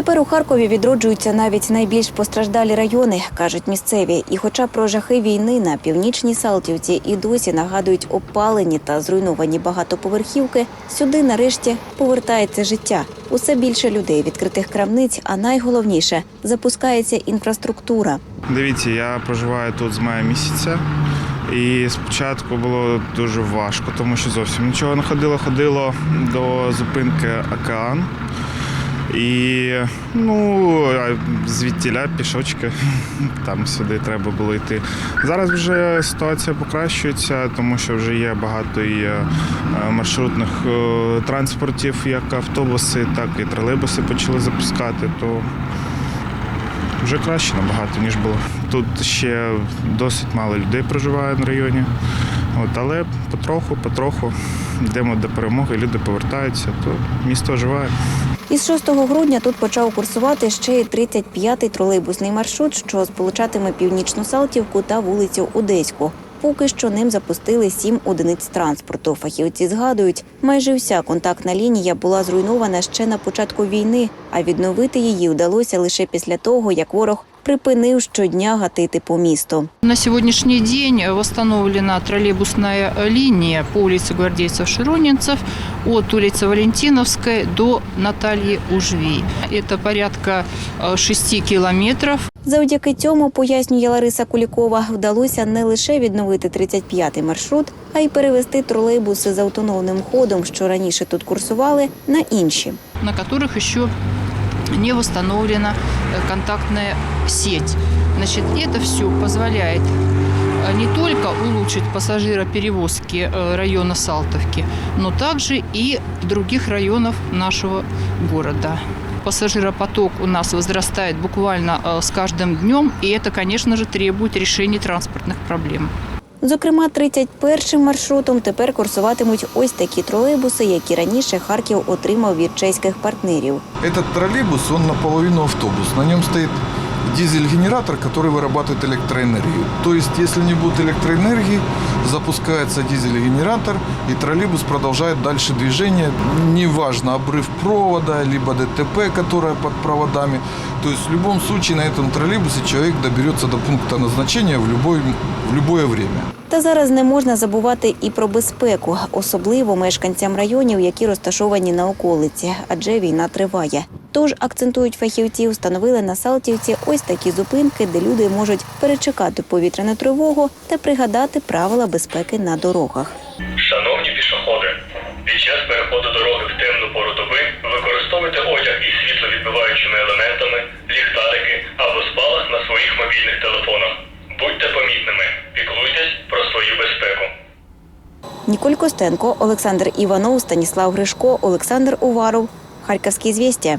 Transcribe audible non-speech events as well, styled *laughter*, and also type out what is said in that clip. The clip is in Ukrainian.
Тепер у Харкові відроджуються навіть найбільш постраждалі райони, кажуть місцеві. І хоча про жахи війни на північній Салтівці і досі нагадують обпалені та зруйновані багатоповерхівки, сюди нарешті повертається життя. Усе більше людей, відкритих крамниць, а найголовніше запускається інфраструктура. Дивіться, я проживаю тут з мая місяця. І спочатку було дуже важко, тому що зовсім нічого не ходило. Ходило до зупинки океан. І ну, звідтіля пішочки, *laughs* там сюди треба було йти. Зараз вже ситуація покращується, тому що вже є багато і е, маршрутних е, транспортів, як автобуси, так і тролейбуси почали запускати. То вже краще набагато, ніж було. Тут ще досить мало людей проживає на районі. От, але потроху, потроху йдемо до перемоги, люди повертаються, то місто оживає. Із 6 грудня тут почав курсувати ще й 35-й тролейбусний маршрут, що сполучатиме північну Салтівку та вулицю Одеську. Поки що ним запустили сім одиниць транспорту. Фахівці згадують, майже вся контактна лінія була зруйнована ще на початку війни, а відновити її вдалося лише після того, як ворог припинив щодня гатити по місту. На сегодняшний день восстановлена троллейбусная линия по улице гвардейцев-широнинцев от улицы Валентиновской до Натальи Ужвей. Это порядка э, 6 километров. Завдяки цьому, пояснює Лариса Кулікова, вдалося не лише відновити 35-й маршрут, а й перевести тролейбуси з автономним ходом, що раніше тут курсували, на інші. на которых еще не восстановлена э, контактная сеть. Значит, это все позволяет э, не только улучшить пассажироперевозки э, района Салтовки, но также и других районов нашего города. Пассажиропоток у нас возрастает буквально э, с каждым днем, и это, конечно же, требует решения транспортных проблем. Зокрема, 31-м маршрутом тепер курсуватимуть ось такі тролейбуси, які раніше Харків отримав від чеських партнерів. Этот троллейбус, он наполовину автобус. На нем стоит дизель-генератор, который вырабатывает электроэнергию. То есть, если не будет электроэнергии, запускается дизель-генератор, и троллейбус продолжает дальше движение. Неважно, обрыв провода, либо ДТП, которое под проводами. То есть, в любом случае, на этом троллейбусе человек доберется до пункта назначения в, любой, в любое время. Та зараз не можна забувати і про безпеку, особливо мешканцям районів, які розташовані на околиці, адже війна триває. Тож акцентують фахівці, встановили на Салтівці ось такі зупинки, де люди можуть перечекати повітряну тривогу та пригадати правила безпеки на дорогах. Шановні Ніколь Костенко, Олександр Іванов, Станіслав Гришко, Олександр Уваров. Харківські звістя.